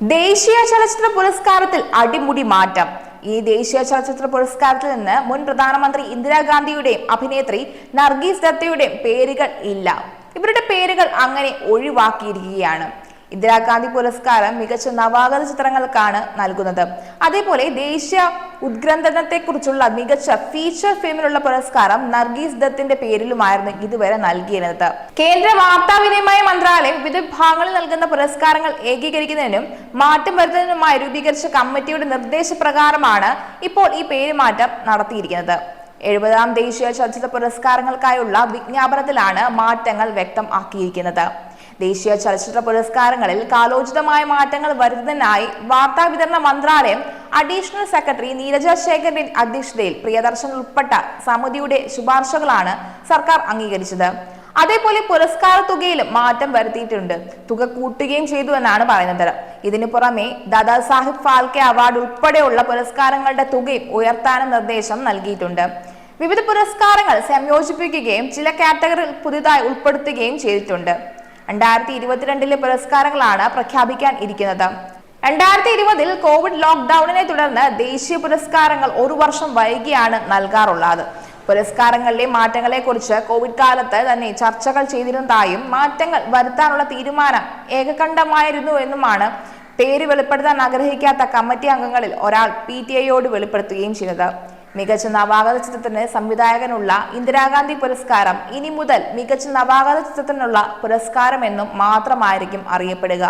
ദേശീയ ചലച്ചിത്ര പുരസ്കാരത്തിൽ അടിമുടി മാറ്റം. ഈ ദേശീയ ചലച്ചിത്ര പുരസ്കാരത്തിൽ നിന്ന് മുൻ പ്രധാനമന്ത്രി ഇന്ദിരാഗാന്ധിയുടെയും അഭിനേത്രി നർഗീസ് ദത്തയുടെയും പേരുകൾ ഇല്ല. ഇവരുടെ പേരുകൾ അങ്ങനെ ഒഴിവാക്കിയിരിക്കുകയാണ്. ഇന്ദിരാഗാന്ധി പുരസ്കാരം മികച്ച നവാഗത ചിത്രങ്ങൾക്കാണ് നൽകുന്നത്. അതേപോലെ ദേശീയ ഉദ്ഗ്രന്ഥനത്തെക്കുറിച്ചുള്ള മികച്ച ഫീച്ചർ ഫിലിമിനുള്ള പുരസ്കാരം നർഗീസ് ദത്തിന്റെ പേരിലുമായിരുന്നു ഇതുവരെ നൽകിയിരുന്നത്. കേന്ദ്ര വാർത്താവിനിമയ മന്ത്രാലയം വിവിധ ഭാഗങ്ങളിൽ നൽകുന്ന പുരസ്കാരങ്ങൾ ഏകീകരിക്കുന്നതിനും മാറ്റം വരുത്തുന്നതിനുമായി രൂപീകരിച്ച കമ്മിറ്റിയുടെ നിർദ്ദേശപ്രകാരമാണ് ഇപ്പോൾ ഈ പേരുമാറ്റം നടത്തിയിരിക്കുന്നത്. എഴുപതാം ദേശീയ ചലച്ചിത്ര പുരസ്കാരങ്ങൾക്കായുള്ള വിജ്ഞാപനത്തിലാണ് മാറ്റങ്ങൾ വ്യക്തം ആക്കിയിരിക്കുന്നത് ദേശീയ ചലച്ചിത്ര പുരസ്കാരങ്ങളിൽ കാലോചിതമായ മാറ്റങ്ങൾ വരുത്തുന്നതിനായി വാർത്താ വിതരണ മന്ത്രാലയം അഡീഷണൽ സെക്രട്ടറി നീരജ ശേഖരന്റെ അധ്യക്ഷതയിൽ പ്രിയദർശൻ ഉൾപ്പെട്ട സമിതിയുടെ ശുപാർശകളാണ് സർക്കാർ അംഗീകരിച്ചത്. അതേപോലെ പുരസ്കാര തുകയിലും മാറ്റം വരുത്തിയിട്ടുണ്ട്. തുക കൂട്ടുകയും ചെയ്തു എന്നാണ് പറയുന്നത്. ഇതിനു പുറമെ ദാദാ സാഹിബ് ഫാൽക്കെ അവാർഡ് ഉൾപ്പെടെയുള്ള പുരസ്കാരങ്ങളുടെ തുകയും ഉയർത്താനും നിർദ്ദേശം നൽകിയിട്ടുണ്ട്. വിവിധ പുരസ്കാരങ്ങൾ സംയോജിപ്പിക്കുകയും ചില കാറ്റഗറിയിൽ പുതുതായി ഉൾപ്പെടുത്തുകയും ചെയ്തിട്ടുണ്ട്. രണ്ടായിരത്തി ഇരുപത്തിരണ്ടിലെ പുരസ്കാരങ്ങളാണ് പ്രഖ്യാപിക്കാൻ ഇരിക്കുന്നത്. രണ്ടായിരത്തി ഇരുപതിൽ കോവിഡ് ലോക്ക്ഡൌണിനെ തുടർന്ന് ദേശീയ പുരസ്കാരങ്ങൾ ഒരു വർഷം വൈകിയാണ് നൽകാറുള്ളത്. പുരസ്കാരങ്ങളിലെ മാറ്റങ്ങളെക്കുറിച്ച് കോവിഡ് കാലത്ത് തന്നെ ചർച്ചകൾ ചെയ്തിരുന്നതായും മാറ്റങ്ങൾ വരുത്താനുള്ള തീരുമാനം ഏകകണ്ഠമായിരുന്നു എന്നുമാണ് പേര് വെളിപ്പെടുത്താൻ ആഗ്രഹിക്കാത്ത കമ്മിറ്റി അംഗങ്ങളിൽ ഒരാൾ പി ടി ഐയോട് വെളിപ്പെടുത്തുകയും ചെയ്തത്. മികച്ച നവാഗത ചിത്രത്തിന് സംവിധായകനുള്ള ഇന്ദിരാഗാന്ധി പുരസ്കാരം ഇനി മുതൽ മികച്ച നവാഗത ചിത്രത്തിനുള്ള പുരസ്കാരം എന്നും മാത്രമായിരിക്കും അറിയപ്പെടുക.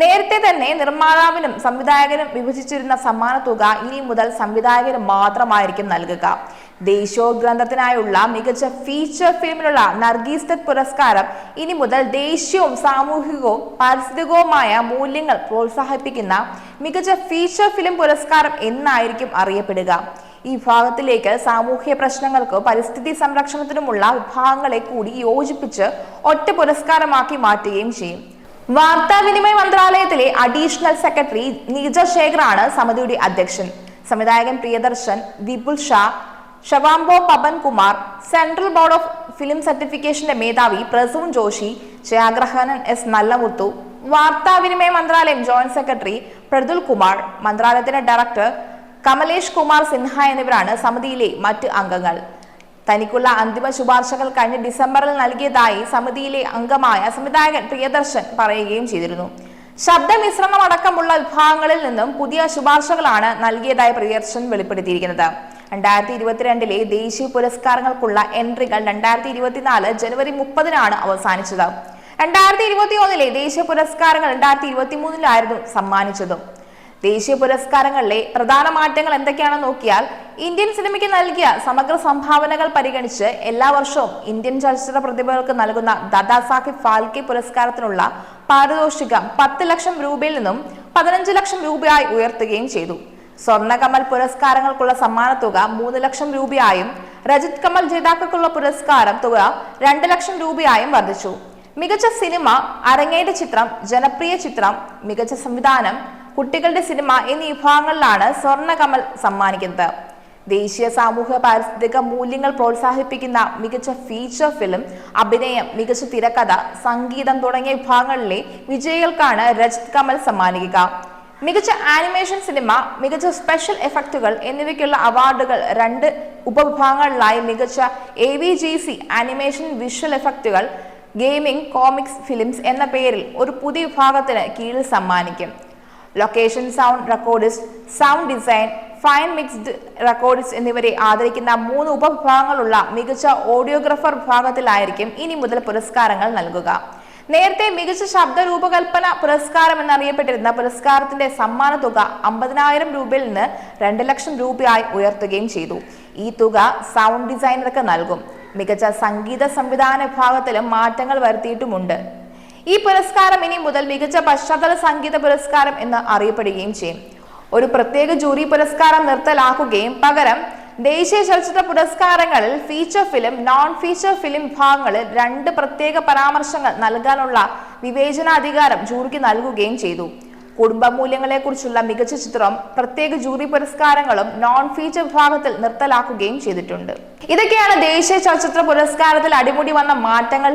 നേരത്തെ തന്നെ നിർമ്മാതാവിനും സംവിധായകനും വിഭജിച്ചിരുന്ന സമ്മാന തുക ഇനി മുതൽ സംവിധായകന് മാത്രമായിരിക്കും നൽകുക. ദേശീയോദ്ഗ്രന്ഥത്തിനായുള്ള മികച്ച ഫീച്ചർ ഫിലിമിനുള്ള നർഗീസ് ദത്ത് പുരസ്കാരം ഇനി മുതൽ ദേശീയവും സാമൂഹികവും പാരിസ്ഥിതികവുമായ മൂല്യങ്ങൾ പ്രോത്സാഹിപ്പിക്കുന്ന മികച്ച ഫീച്ചർ ഫിലിം പുരസ്കാരം എന്നായിരിക്കും അറിയപ്പെടുക. ഈ വിഭാഗത്തിലേക്ക് സാമൂഹ്യ പ്രശ്നങ്ങൾക്ക് പരിസ്ഥിതി സംരക്ഷണത്തിനുമുള്ള വിഭാഗങ്ങളെ കൂടി യോജിപ്പിച്ച് ഒറ്റ പുരസ്കാരമാക്കി മാറ്റുകയും ചെയ്യും. വാർത്താവിനിമയ മന്ത്രാലയത്തിലെ അഡീഷണൽ സെക്രട്ടറി നീജ ശേഖറാണ് സമിതിയുടെ അധ്യക്ഷൻ. സംവിധായകൻ Priyadarshan Vipul Shah ഷവാംബോ Pavan Kumar central board of film സർട്ടിഫിക്കേഷന്റെ മേധാവി പ്രസൂൺ ജോഷി ജയാഗ്രഹനൻ എസ് നല്ലമുത്തു വാർത്താവിനിമയ മന്ത്രാലയം ജോയിന്റ് സെക്രട്ടറി പ്രതുൽ കുമാർ മന്ത്രാലയത്തിന്റെ ഡയറക്ടർ കമലേഷ് കുമാർ സിൻഹ എന്നിവരാണ് സമിതിയിലെ മറ്റ് അംഗങ്ങൾ. തനിക്കുള്ള അന്തിമ ശുപാർശകൾ കഴിഞ്ഞ ഡിസംബറിൽ നൽകിയതായി സമിതിയിലെ അംഗമായ സംവിധായകൻ പ്രിയദർശൻ പറയുകയും ചെയ്തിരുന്നു. ശബ്ദ മിശ്രണം അടക്കമുള്ള വിഭാഗങ്ങളിൽ നിന്നും പുതിയ ശുപാർശകളാണ് നൽകിയതായി പ്രിയദർശൻ വെളിപ്പെടുത്തിയിരിക്കുന്നത്. രണ്ടായിരത്തി ഇരുപത്തിരണ്ടിലെ ദേശീയ പുരസ്കാരങ്ങൾക്കുള്ള എൻട്രികൾ രണ്ടായിരത്തി ഇരുപത്തിനാല് ജനുവരി മുപ്പതിനാണ് അവസാനിച്ചത്. രണ്ടായിരത്തി ഇരുപത്തി ഒന്നിലെ ദേശീയ പുരസ്കാരങ്ങൾ രണ്ടായിരത്തി ഇരുപത്തി മൂന്നിലായിരുന്നു സമ്മാനിച്ചതും. ദേശീയ പുരസ്കാരങ്ങളിലെ പ്രധാന മാറ്റങ്ങൾ എന്തൊക്കെയാണെന്ന് നോക്കിയാൽ ഇന്ത്യൻ സിനിമയ്ക്ക് നൽകിയ സമഗ്ര സംഭാവനകൾ പരിഗണിച്ച് എല്ലാ വർഷവും ഇന്ത്യൻ ചലച്ചിത്ര പ്രതിഭകൾക്ക് നൽകുന്ന ദാദാ സാഹിബ് ഫാൽക്കെ പുരസ്കാരത്തിനുള്ള പാരിതോഷികം പത്ത് ലക്ഷം രൂപയിൽ നിന്നും പതിനഞ്ച് ലക്ഷം രൂപയായി ഉയർത്തുകയും ചെയ്തു. സ്വർണകമൽ പുരസ്കാരങ്ങൾക്കുള്ള സമ്മാനത്തുക മൂന്ന് ലക്ഷം രൂപയായും രജിത് കമൽ ജേതാക്കൾക്കുള്ള പുരസ്കാരം തുക രണ്ട് ലക്ഷം രൂപയായും വർദ്ധിച്ചു. മികച്ച സിനിമ അരങ്ങേറ്റ ചിത്രം ജനപ്രിയ ചിത്രം മികച്ച സംവിധാനം കുട്ടികളുടെ സിനിമ എന്നീ വിഭാഗങ്ങളിലാണ് സ്വർണകമൽ സമ്മാനിക്കുന്നത്. ദേശീയ സാമൂഹ്യ പാരിസ്ഥിതിക മൂല്യങ്ങൾ പ്രോത്സാഹിപ്പിക്കുന്ന മികച്ച ഫീച്ചർ ഫിലിം അഭിനയം മികച്ച തിരക്കഥ സംഗീതം തുടങ്ങിയ വിഭാഗങ്ങളിലെ വിജയികൾക്കാണ് രജത് കമൽ സമ്മാനിക്കുക. മികച്ച ആനിമേഷൻ സിനിമ മികച്ച സ്പെഷ്യൽ എഫക്റ്റുകൾ എന്നിവയ്ക്കുള്ള അവാർഡുകൾ രണ്ട് ഉപവിഭാഗങ്ങളിലായി മികച്ച A V G C animation visual എഫക്റ്റുകൾ gaming comics films എന്ന പേരിൽ ഒരു പുതിയ വിഭാഗത്തിന് കീഴിൽ സമ്മാനിക്കും. Location sound recordist sound design fine mixed recordist എന്നിവരെ ആദരിക്കുന്ന മൂന്ന് ഉപവിഭാഗങ്ങളുള്ള മികച്ച ഓഡിയോഗ്രാഫർ വിഭാഗത്തിലായിരിക്കും ഇനി മുതൽ പുരസ്കാരങ്ങൾ നൽകുക. നേരത്തെ മികച്ച ശബ്ദ രൂപകൽപ്പന പുരസ്കാരം എന്നറിയപ്പെട്ടിരുന്ന പുരസ്കാരത്തിന്റെ സമ്മാന തുക അമ്പതിനായിരം രൂപയിൽ നിന്ന് രണ്ട് ലക്ഷം രൂപയായി ഉയർത്തുകയും ചെയ്തു. ഈ തുക സൗണ്ട് ഡിസൈനർക്ക് നൽകും. മികച്ച സംഗീത സംവിധാന വിഭാഗത്തിലും മാറ്റങ്ങൾ വരുത്തിയിട്ടുമുണ്ട്. ഈ പുരസ്കാരം ഇനി മുതൽ മികച്ച പശ്ചാത്തല സംഗീത പുരസ്കാരം എന്ന് അറിയപ്പെടുകയും ചെയ്യും. ഒരു പ്രത്യേക ജൂറി പുരസ്കാരം നിർത്തലാക്കുകയും പകരം ദേശീയ ചലച്ചിത്ര പുരസ്കാരങ്ങളിൽ feature film non feature film വിഭാഗങ്ങളിൽ രണ്ട് പ്രത്യേക പരാമർശങ്ങൾ നൽകാനുള്ള വിവേചനാധികാരം ജൂറിക്ക് നൽകുകയും ചെയ്തു. കുടുംബ മൂല്യങ്ങളെക്കുറിച്ചുള്ള മികച്ച ചിത്രം പ്രത്യേക ജൂറി പുരസ്കാരങ്ങളും നോൺ ഫീച്ചർ വിഭാഗത്തിൽ നിർത്തലാക്കുകയും ചെയ്തിട്ടുണ്ട്. ഇതൊക്കെയാണ് ദേശീയ ചലച്ചിത്ര പുരസ്കാരത്തിൽ അടിമുടി വന്ന മാറ്റങ്ങൾ